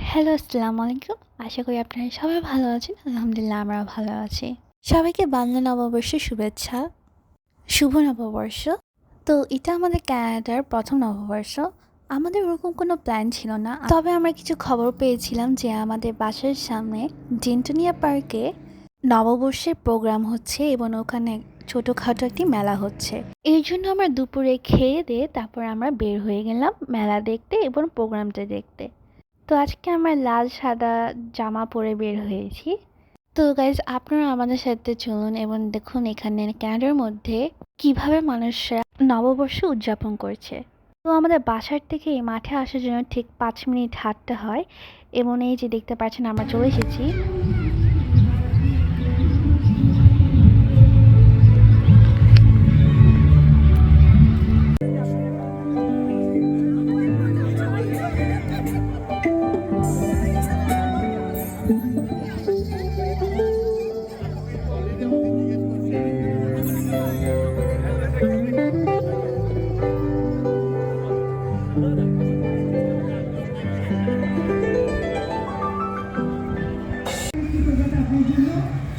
Hello, আসসালামু আলাইকুম। আশা করি আপনারা সবাই ভালো আছেন। আলহামদুলিল্লাহ আমরা ভালো আছি। সবাইকে বাংলা নববর্ষের শুভেচ্ছা। শুভ নববর্ষ। তো এটা আমাদের ক্যানাডার প্রথম নববর্ষ। আমাদের ওরকম কোনো প্ল্যান ছিল না। তবে আমরা কিছু খবর পেয়েছিলাম যে আমাদের বাসার সামনে জেন্টনিয়া পার্কে নববর্ষের প্রোগ্রাম হচ্ছে এবং ওখানে ছোটোখাটো একটি মেলা হচ্ছে। এই জন্য আমরা দুপুরে খেয়ে দিয়ে তারপর আমরা বের হয়ে গেলাম মেলা দেখতে এবং প্রোগ্রামটা দেখতে। তো আজকে আমরা লাল, সাদা জামা পরে বের হয়েছি। তো গাইজ আপনারা আমাদের সাথে চলুন এবং দেখুন এখানে ক্যানাডার মধ্যে কীভাবে মানুষরা নববর্ষ উদযাপন করছে। তো আমাদের বাসার থেকে এই মাঠে আসার জন্য ঠিক পাঁচ মিনিট হাঁটতে হয় এবং এই যে দেখতে পাচ্ছেন আমরা চলে এসেছি।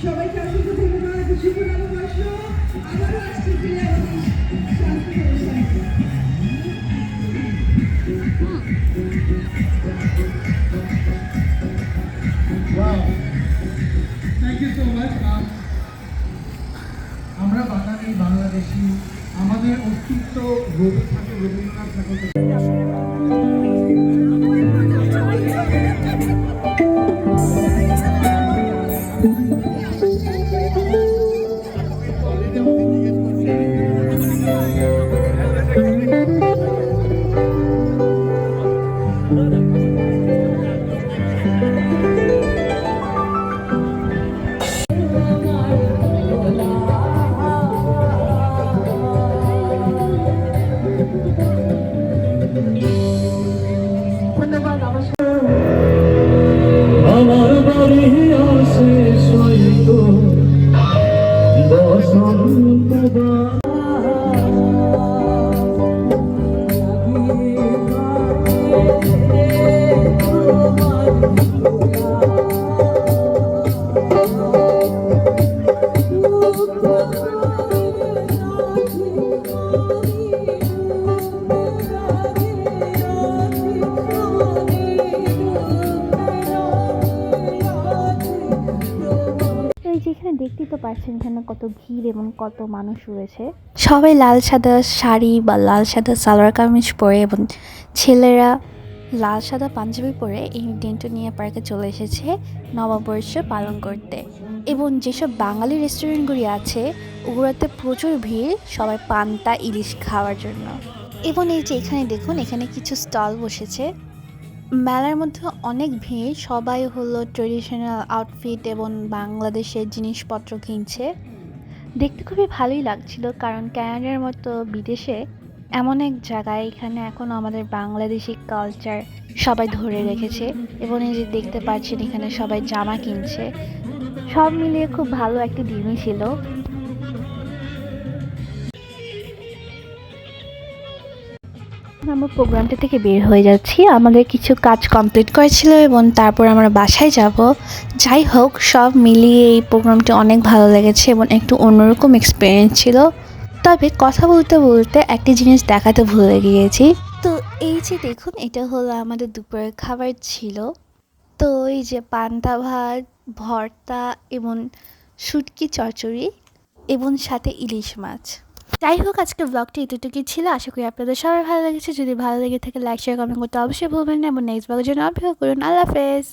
সবাইকে অসংখ্য ধন্যবাদ আবারও you so much. Um, আমরা বাঙালি বাংলাদেশি আমাদের অস্তিত্ব গভীর থাকে রবীন্দ্রনাথ ঠাকুর এই যে এখানে দেখতেই তো পাচ্ছেন এখানে কত ভিড় এবং কত মানুষ রয়েছে। সবাই লাল সাদা শাড়ি বা লাল সাদা সালোয়ার কামিজ পরে এবং ছেলেরা লাল সাদা পাঞ্জাবি পরে এই ডেন্টোনিয়া পার্কে চলে এসেছে নববর্ষ পালন করতে। এবং যেসব বাঙালি রেস্টুরেন্টগুলি আছে ওগুলোতে প্রচুর ভিড় সবাই পান্তা ইলিশ খাওয়ার জন্য। এবং এই যে এখানে দেখুন এখানে কিছু স্টল বসেছে। মেলার মধ্যে অনেক ভিড়। সবাই হলো ট্রেডিশনাল আউটফিট এবং বাংলাদেশের জিনিসপত্র কিনছে। দেখতে খুবই ভালোই লাগছিল কারণ ক্যানাডার মতো বিদেশে এমন এক জায়গায় এখানে এখন আমাদের বাংলাদেশি কালচার সবাই ধরে রেখেছে এবং এই যে দেখতে পাচ্ছেন এখানে সবাই জামা কিনছে। সব মিলিয়ে খুব ভালো একটি দিনই ছিল। আমরা প্রোগ্রামটা থেকে বের হয়ে যাচ্ছি। আমাদের কিছু কাজ কমপ্লিট করেছিল এবং তারপর আমরা বাসায় যাব। যাই হোক, সব মিলিয়ে এই প্রোগ্রামটি অনেক ভালো লেগেছে এবং একটু অন্যরকম এক্সপিরিয়েন্স ছিল। তবে কথা বলতে বলতে একটি জিনিস দেখাতে ভুলে গিয়েছি। তো এই যে দেখুন, এটা হলো আমাদের দুপুরের খাবার ছিল। তো এই যে পান্তা ভাত, ভর্তা এবং শুটকি চচ্চড়ি এবং সাথে ইলিশ মাছ। যাই হোক আজকে ব্লগটি এতটুকুই ছিল। আশা করি আপনাদের সবাই ভালো লেগেছে। যদি ভালো লেগে থাকে লাইক শেয়ার কমেন্ট করতে অবশ্যই ভুলবেন না। এবং নেক্সট ব্লগের জন্য অপেক্ষা করুন। আল্লাহ হাফেজ।